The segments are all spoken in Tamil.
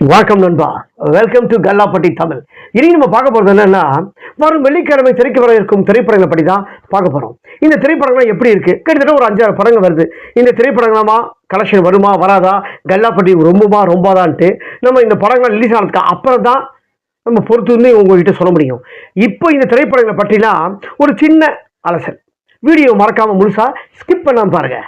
வணக்கம் நண்பா. Welcome to Kallapatti Tamil. இனி நம்ம பார்க்க போகிறது என்னன்னா வரும் வெள்ளிக்கிழமை திரைக்கு வர இருக்கும் திரைப்படங்களை பற்றி தான் பார்க்க போகிறோம் இந்த திரைப்படங்கள்லாம் எப்படி இருக்குது கிட்டத்தட்ட ஒரு அஞ்சாறு படங்கள் வருது. இந்த திரைப்படங்களாமா கலெக்ஷன் வருமா வராதா? கல்லாப்பட்டி ரொம்பமா ரொம்பாதான்ட்டு நம்ம இந்த படங்கள் ரிலீஸ் ஆனதுக்கு அப்புறம் தான் நம்ம பொறுத்து வந்து உங்கள்கிட்ட சொல்ல முடியும். இப்போ இந்த திரைப்படங்களை பற்றிலாம் ஒரு சின்ன அலசல். வீடியோ மறக்காமல் முழுசாக ஸ்கிப் பண்ணாமல் பாருங்கள்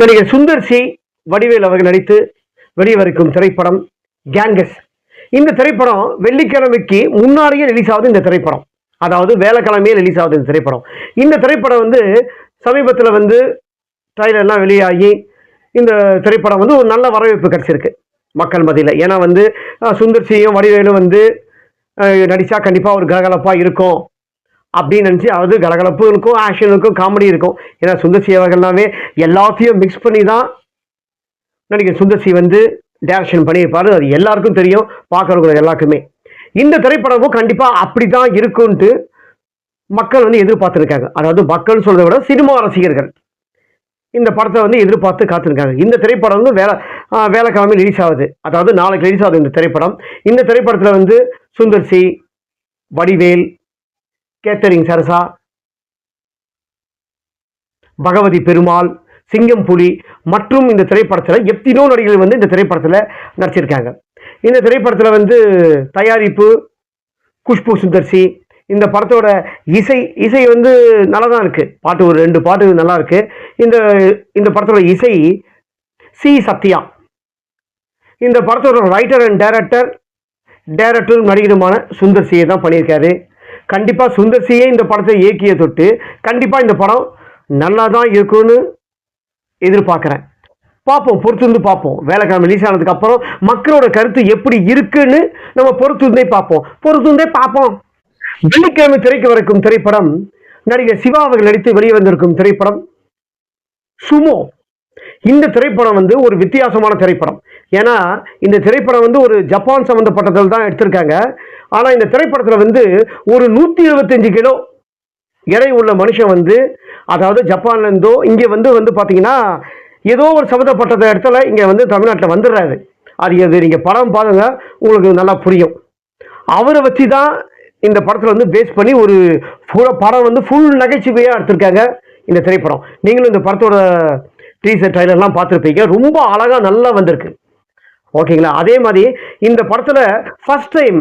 நடிகர் சுந்தர் சி வடிவேல் அவர்கள் நடித்து வெளிவருக்கும் திரைப்படம் கேங்கஸ் இந்த திரைப்படம் வெள்ளிக்கிழமைக்கு முன்னாடியே ரிலீஸ் ஆகுது இந்த திரைப்படம். அதாவது வேலைக்கிழமையே ரிலீஸ் ஆகுது இந்த திரைப்படம். இந்த திரைப்படம் வந்து சமீபத்தில் வந்து ட்ரைலர்லாம் வெளியாகி இந்த திரைப்படம் வந்து ஒரு நல்ல வரவேற்பு கிடச்சிருக்கு மக்கள் மத்தியில். ஏன்னா வந்து சுந்தர்சியும் சுந்தர் சியும் வடிவேலும் வந்து நடித்தா கண்டிப்பாக ஒரு கலகலப்பாக இருக்கும். அப்படின்னு நினச்சி அதாவது கலகலப்பு இருக்கும் ஆக்ஷன் இருக்கும். காமெடி இருக்கும் ஏன்னா சுந்தர்சி அவர்கள்னாவே எல்லாத்தையும் மிக்ஸ் பண்ணி தான் நடிகர் சுந்தர்சி வந்து டேரக்ஷன் பண்ணியிருப்பாரு. அது எல்லாருக்கும் தெரியும். பார்க்குறவங்க எல்லாருக்குமே. இந்த திரைப்படமும் கண்டிப்பாக அப்படி தான் இருக்குன்ட்டு மக்கள் வந்து எதிர்பார்த்துருக்காங்க. அதாவது மக்கள் சொல்கிறத விட சினிமா ரசிகர்கள் இந்த படத்தை வந்து எதிர்பார்த்து காத்திருக்காங்க. இந்த திரைப்படம் வந்து வேலை வேலைக்கிழமை ரிலீஸ் ஆகுது. அதாவது நாளைக்கு ரிலீஸ் ஆகுது இந்த திரைப்படம். இந்த திரைப்படத்தில் வந்து சுந்தர்சி வடிவேல் கேத்தரிங் சரசா பகவதி பெருமாள் சிங்கம் புலி மற்றும் இந்த திரைப்படத்தில் எத்தனோ நடிகர்கள் வந்து இந்த திரைப்படத்தில் நடிச்சிருக்காங்க. இந்த திரைப்படத்தில் வந்து தயாரிப்பு குஷ்பு சுந்தர்சி இந்த படத்தோட இசை இசை வந்து நல்லா தான் இருக்குது பாட்டு ஒரு ரெண்டு பாட்டு நல்லா இருக்குது இந்த இந்த படத்தோட இசை சி சத்யா. இந்த படத்தோட ரைட்டர் அண்ட் டைரக்டர் டைரக்டரும் நடிகருமான சுந்தர் சியை தான் பண்ணியிருக்காரு. கண்டிப்பாக சுந்தர்சியே இந்த படத்தை இயக்கிய தொட்டு கண்டிப்பாக இந்த படம் நல்லா தான் இருக்கும்னு எதிர்பார்க்குறேன். பார்ப்போம் பொறுத்துருந்து பார்ப்போம். வேலைக்கிழமை ரிலீஸ் ஆனதுக்கப்புறம் மக்களோட கருத்து எப்படி இருக்குன்னு நம்ம பொறுத்து இருந்தே பார்ப்போம். பொறுத்து இருந்தே பார்ப்போம். வெள்ளிக்கிழமை திரைக்கு வரைக்கும் திரைப்படம் நடிகர் சிவா அவர்கள் நடித்து வெளியே வந்திருக்கும் திரைப்படம் சுமோ. இந்த திரைப்படம் வந்து ஒரு வித்தியாசமான திரைப்படம். ஏன்னா இந்த திரைப்படம் வந்து ஒரு ஜப்பான் சம்மந்தப்பட்டதில் தான் எடுத்திருக்காங்க. ஆனால் இந்த திரைப்படத்தில் வந்து ஒரு நூற்றி இருபத்தஞ்சு கிலோ எடை உள்ள மனுஷன் வந்து அதாவது ஜப்பான்லேருந்தோ இங்கே வந்து வந்து பார்த்தீங்கன்னா ஏதோ ஒரு சம்மந்தப்பட்ட இடத்துல இங்கே வந்து தமிழ்நாட்டில் வந்துடுறாரு. அது அது நீங்கள் படம் பாருங்க உங்களுக்கு நல்லா புரியும். அவரை வச்சு தான் இந்த படத்தில் வந்து பேஸ் பண்ணி ஒரு full- படம் வந்து ஃபுல் நகைச்சுவையாக எடுத்திருக்காங்க இந்த திரைப்படம். நீங்களும் இந்த படத்தோட டீசர் ட்ரைலர்லாம் பார்த்துருப்பீங்க. ரொம்ப அழகாக நல்லா வந்திருக்கு. ஓகேங்களா? அதே மாதிரி இந்த படத்தில் ஃபஸ்ட் டைம்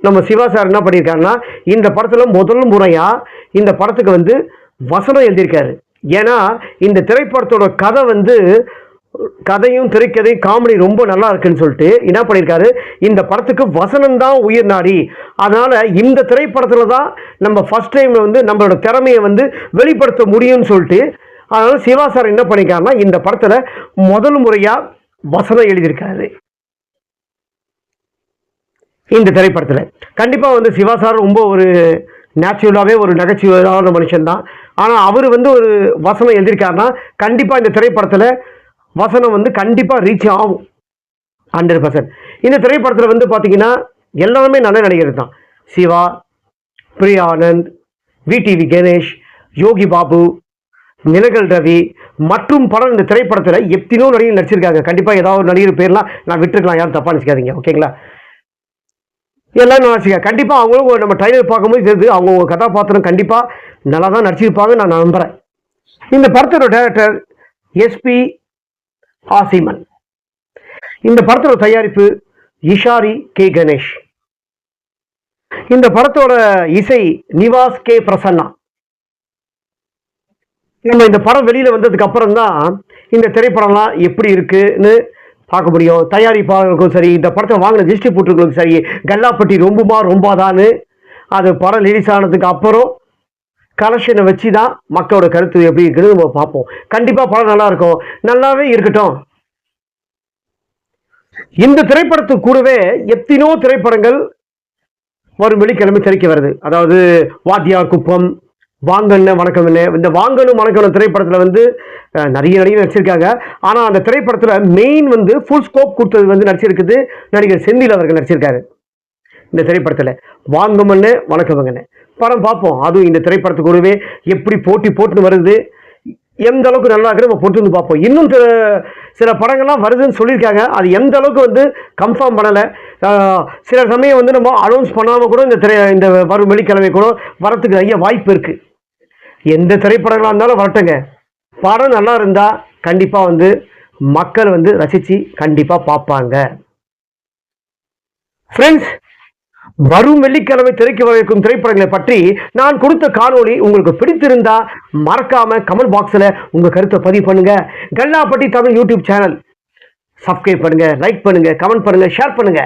நம்ம சிவா சார் என்ன பண்ணியிருக்காருன்னா இந்த படத்தில் முதல் முறையாக இந்த படத்துக்கு வந்து வசனம் எழுதியிருக்காரு. ஏன்னா இந்த திரைப்படத்தோட கதை வந்து கதையும் திரைக்கதை காமெடி ரொம்ப நல்லா இருக்குன்னு சொல்லிட்டு என்ன பண்ணியிருக்காரு இந்த படத்துக்கு வசனம் தான் உயிர் நாடி. அதனால் இந்த திரைப்படத்தில் தான் நம்ம ஃபர்ஸ்ட் டைம் வந்து நம்மளோட திறமையை வந்து வெளிப்படுத்த முடியும்னு சொல்லிட்டு அதனால் சிவா சார் என்ன பண்ணியிருக்காருன்னா இந்த படத்தில் முதல் முறையாக வசனம் எழுதியிருக்காரு இந்த திரைப்படத்தில். கண்டிப்பாக வந்து சிவா சார் ரொம்ப ஒரு நேச்சுரலாகவே ஒரு நகைச்சுவையான மனுஷன் தான் ஆனால் அவர் வந்து ஒரு வசனம் எழுதியிருக்காருன்னா கண்டிப்பாக இந்த திரைப்படத்தில் வசனம் வந்து கண்டிப்பாக ரீச் ஆகும். ஹண்ட்ரட் பர்சன்ட் இந்த திரைப்படத்தில் வந்து பார்த்தீங்கன்னா எல்லாருமே நல்ல நடிகர் தான் சிவா பிரியானந்த் ஆனந்த் விடிவி கணேஷ் யோகி பாபு நிலகல் ரவி மற்றும் படம் இந்த திரைப்படத்தில் எத்தனோ நடிகர் நடிச்சிருக்காங்க. கண்டிப்பாக ஏதாவது ஒரு நடிகர் பேர்லாம் நான் விட்டுருக்கலாம். யாரும் தப்பாக நினச்சிக்காதீங்க. ஓகேங்களா? எல்லாரும் நினச்சிக்க கண்டிப்பாக அவங்களும் நம்ம ட்ரைலர் பார்க்கும்போது தெரியுது. அவங்க ஒரு கதாபாத்திரம் கண்டிப்பாக நல்லா தான் நடிச்சிருப்பாங்க நான் நம்புகிறேன் இந்த படத்தோட டைரக்டர் எஸ்பி ஆசிமன். இந்த படத்தோட தயாரிப்பு இஷாரி கே கணேஷ். இந்த படத்தோட இசை நிவாஸ் கே பிரசன்னா. நம்ம இந்த படம் வெளியில் வந்ததுக்கு அப்புறம் தான் இந்த திரைப்படம்லாம் எப்படி இருக்குன்னு பார்க்க முடியும். தயாரிப்பாளர்களுக்கும் சரி இந்த படத்தை வாங்கின டிஸ்ட்ரிபியூட்டர்களுக்கும் சரி கல்லாப்பட்டி ரொம்பமா ரொம்பாதான்னு அது படம் ரிலீஸ் ஆனதுக்கு அப்புறம் கலெக்ஷனை வச்சு தான் மக்களோட கருத்து எப்படி இருக்குன்னு நம்ம பார்ப்போம். கண்டிப்பாக படம் நல்லா இருக்கும். நல்லாவே இருக்கட்டும். இந்த திரைப்படத்துக்கு கூடவே எத்தனோ திரைப்படங்கள் வரும் வெள்ளிக்கிழமை திரைக்கு வருது. அதாவது வாத்தியார் குப்பம் வாங்கன்னு வணக்கம் இல்லை இந்த வாங்கணும் வணக்கம் திரைப்படத்தில் வந்து நிறைய நடிகர் நடிச்சிருக்காங்க. ஆனால் அந்த திரைப்படத்தில் மெயின் வந்து ஃபுல் ஸ்கோப் கொடுத்தது வந்து நடிச்சிருக்குது நடிகர் செந்தில் அவர்கள் நடிச்சிருக்காரு. இந்த திரைப்படத்தில். வாங்கமண்ணு வணக்கமங்கண்ணே படம் பார்ப்போம். அதுவும் இந்த திரைப்படத்துக்கு கூடவே எப்படி போட்டி போட்டுன்னு வருது. எந்த அளவுக்கு நல்லா இருக்குது நம்ம பொறுத்து வந்து பார்ப்போம். இன்னும் சில சில படங்கள்லாம் வருதுன்னு சொல்லியிருக்காங்க. அது எந்த அளவுக்கு வந்து கன்ஃபார்ம் பண்ணலை. சில சமயம் வந்து நம்ம அனௌன்ஸ் பண்ணாமல் கூட இந்த திரை இந்த வரும் வெள்ளிக்கிழமை கூட வரத்துக்கு நிறைய வாய்ப்பு இருக்குது எந்த திரைப்படங்களாக இருந்தாலும் வரட்டுங்க. படம் நல்லா இருந்தால் கண்டிப்பாக வந்து மக்கள் வந்து ரசித்து கண்டிப்பாக பார்ப்பாங்க. ஃப்ரெண்ட்ஸ் வரும் வெள்ளிக்கிழமை திரைக்கு வரவிருக்கும் திரைப்படங்களை பற்றி நான் கொடுத்த காணொளி உங்களுக்கு பிடித்திருந்தா மறக்காம கமெண்ட் பாக்ஸில் உங்கள் கருத்தை பதிவு பண்ணுங்க. Kallapatti Tamil YouTube channel. Subscribe பண்ணுங்க லைக் பண்ணுங்க கமெண்ட் பண்ணுங்க ஷேர் பண்ணுங்க.